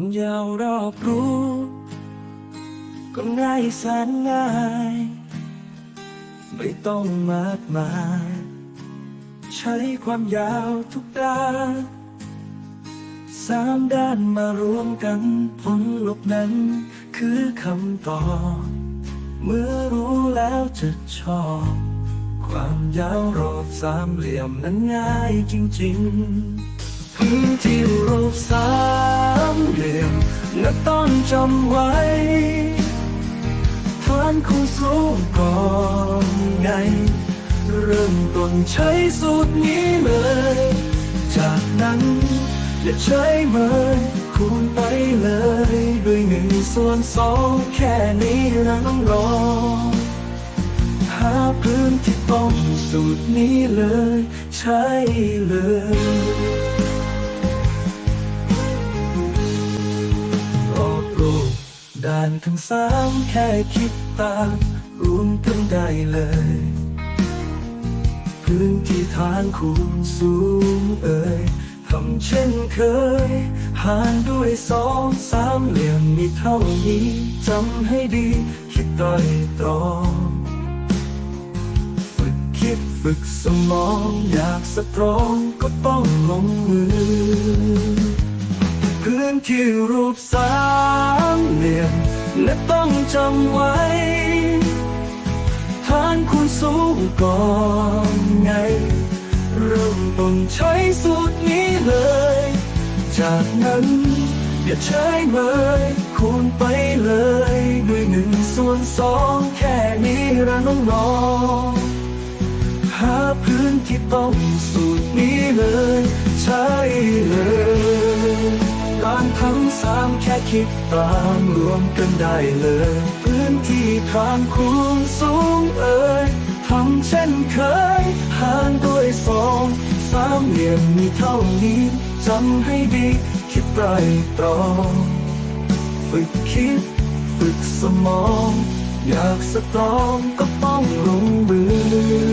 ความยาวรอบรู้ก็ง่ายแสนง่าย ไม่ต้องมากมาย ใช้ความยาวทุกด้านสามด้านมารวมกันผลลบนั้น คือคำตอบเมื่อรู้แล้วจะชอบ ความยาวรอบสามเหลี่ยมนั้นง่ายจริง ๆ พื้นที่รูปสามเหลี่ยมนักต้องจำไว้ฐานคงสูงก่อนไง เริ่มต้นใช้สูตรนี้เลย จากนั้นอย่าใช้เมินคูณไปเลย ด้วยหนึ่งส่วนสองแค่นี้นะน้องรองหาพื้นที่ต้องสูตรนี้เลย ใช่เลยานทั้งสามแค่คิดตามรวมกันได้เลย พื้นที่ฐานคูณสูงเอ่ยทำเช่นเคย หารด้วยสองสามเหลี่ยมมีเท่านี้จำให้ดี คิดต่อยตรองฝึกคิดฝึกสมอง อยากสตรองก็ต้องลงมือ พื้นที่รูปสาม และต้องจำไว้ฐานคุณสูงก่อนไง เริ่มต้นใช้สูตรนี้เลย จากนั้นอย่าใช้เมยคูณไปเลย ด้วยหนึ่งส่วนสองแค่นี้ละน้องน้องๆ ค่คิดตามรวมกันได้เลย พื้นที่ทางคูณสูงเอ่ยทำเช่นเคยหารด้วยสองสามเหลี่ยมมีเท่านี้จำให้ดี คิดไตรตรองฝึกคิดฝึกสมอง อยากสตรองก็ต้องลงมือ